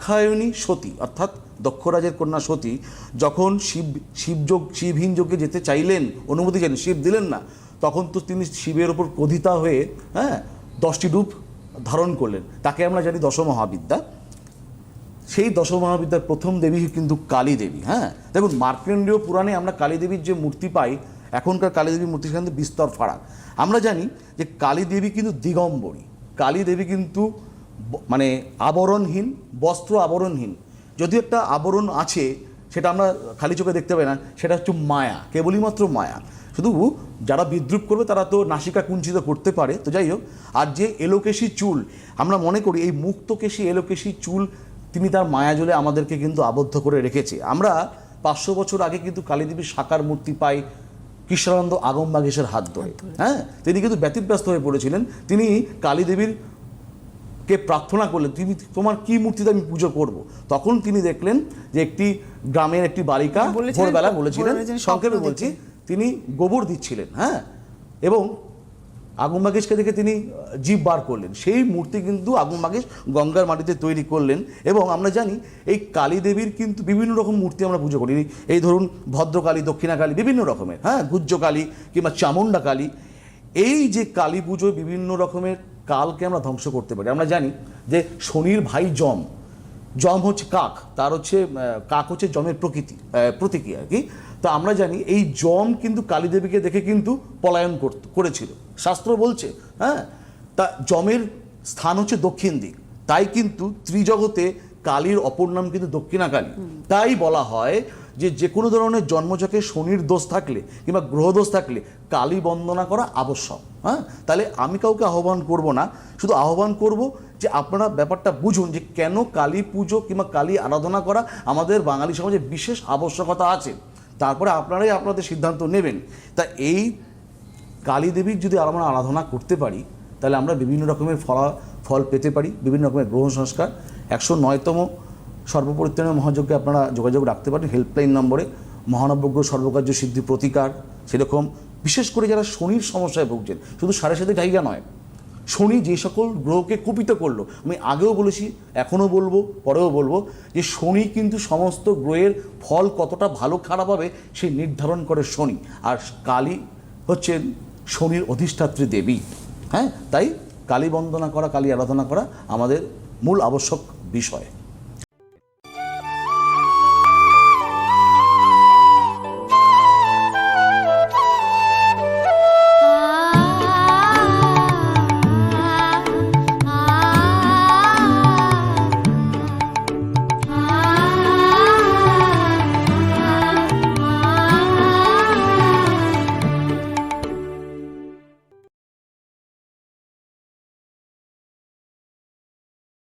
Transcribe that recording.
দাক্ষায়ণী সতী, অর্থাৎ দক্ষরাজের কন্যা সতী, যখন শিব, শিবযোগ শিবহীন যজ্ঞে যেতে চাইলেন, অনুমতি চাইলেন, শিব দিলেন না, তখন তো তিনি শিবের ওপর ক্রোধিতা হয়ে হ্যাঁ দশটি রূপ ধারণ করলেন। তাকে আমরা জানি দশ মহাবিদ্যা সেই দশ মহাবিদ্যার প্রথম দেবী কিন্তু কালী দেবী হ্যাঁ। দেখুন মার্কেন্ডীয় পুরাণে আমরা কালী দেবীর যে মূর্তি পাই, এখনকার কালী দেবীর মূর্তির সাথে বিস্তর ফারাক। আমরা জানি যে কালী দেবী কিন্তু দিগম্বরী। কালী দেবী কিন্তু মানে আবরণহীন বস্ত্র আবরণহীন। যদিও একটা আবরণ আছে সেটা আমরা খালি চোখে দেখতে পাই না সেটা হচ্ছে মায়া কেবলই মাত্র মায়া। শুধু যারা বিদ্রুপ করবে তারা তো নাসিকা কুঞ্চিত করতে পারে। তো যাই হোক আর যে এলোকেশী চুল আমরা মনে করি এই মুক্তকেশী এলোকেশী চুল তিনি তার মায়া মায়াজলে আমাদেরকে কিন্তু আবদ্ধ করে রেখেছে। আমরা পাঁচশো বছর আগে কিন্তু কালীদেবীর সাকার মূর্তি পাই কৃষ্ণানন্দ আগম বাগেশের হাত ধরে। হ্যাঁ? তিনি কিন্তু ব্যতিব্যস্ত হয়ে পড়েছিলেন। তিনি কালীদেবীর কে প্রার্থনা করলেন তুমি তোমার কি মূর্তিতে আমি পুজো করব? তখন তিনি দেখলেন যে একটি গ্রামের একটি বালিকা ভোরবেলা বলেছিলেন বলেছিলেন সংক্ষেপে বলছি তিনি গোবর দিচ্ছিলেন হ্যাঁ? এবং আগুন বাগেশকে দেখে তিনি জীব বার করলেন। সেই মূর্তি কিন্তু আগুন বাগেশ গঙ্গার মাটিতে তৈরি করলেন এবং আমরা জানি এই কালী দেবীর কিন্তু বিভিন্ন রকম মূর্তি আমরা পুজো করি এই ধরুন ভদ্রকালী দক্ষিণাকালী বিভিন্ন রকমের হ্যাঁ? গুজ্জ কালী কিংবা চামুণ্ডা কালী এই যে কালী পুজো বিভিন্ন রকমের কালকে আমরা ধ্বংস করতে পারি। আমরা জানি যে শনির ভাই যম যম হচ্ছে কাক, তার হচ্ছে কাক হচ্ছে যমের প্রকৃতি প্রতীকী আর কি। তো আমরা জানি এই যম কিন্তু কালীদেবীকে দেখে কিন্তু পলায়ন করত, করেছিল। শাস্ত্র বলছে হ্যাঁ তা যমের স্থান হচ্ছে দক্ষিণ দিক। তাই কিন্তু ত্রিজগতে কালীর অপর নাম কিন্তু দক্ষিণা কালী তাই বলা হয় যে যে কোনো ধরনের জন্মচকে শনির দোষ থাকলে কিংবা গ্রহদোষ থাকলে কালী বন্দনা করা আবশ্যক হ্যাঁ? তাহলে আমি কাউকে আহ্বান করব না, শুধু আহ্বান করব যে আপনারা ব্যাপারটা বুঝুন যে কেন কালী পুজো কিংবা কালী আরাধনা করা আমাদের বাঙালি সমাজে বিশেষ আবশ্যকতা আছে। তারপরে আপনারাই আপনাদের সিদ্ধান্ত নেবেন। তা এই কালী দেবীর যদি আমরা আরাধনা করতে পারি, তাহলে আমরা বিভিন্ন রকমের ফলা, ফল পেতে পারি, বিভিন্ন রকমের গ্রহ সংস্কার। একশো নয়তম সর্বপরিত্রাণ মহাযজ্ঞে আপনারা যোগাযোগ রাখতে পারেন। হেল্পলাইন নম্বরে মহানবগ্র সর্বকার্য সিদ্ধি প্রতিকার সেরকম। বিশেষ করে যারা শনির সমস্যায় ভুগছেন, শুধু সাড়ে সাথে জায়গা নয়, শনি যে সকল গ্রহকে কুপিত করল, আমি আগেও বলেছি, এখনও বলব, পরেও বলব, যে শনি কিন্তু সমস্ত গ্রহের ফল কতটা ভালো খারাপ হবে সে নির্ধারণ করে শনি। আর কালী হচ্ছেন শনির অধিষ্ঠাত্রী দেবী। হ্যাঁ তাই কালী বন্দনা করা, কালী আরাধনা করা আমাদের মূল আবশ্যক বিষয়।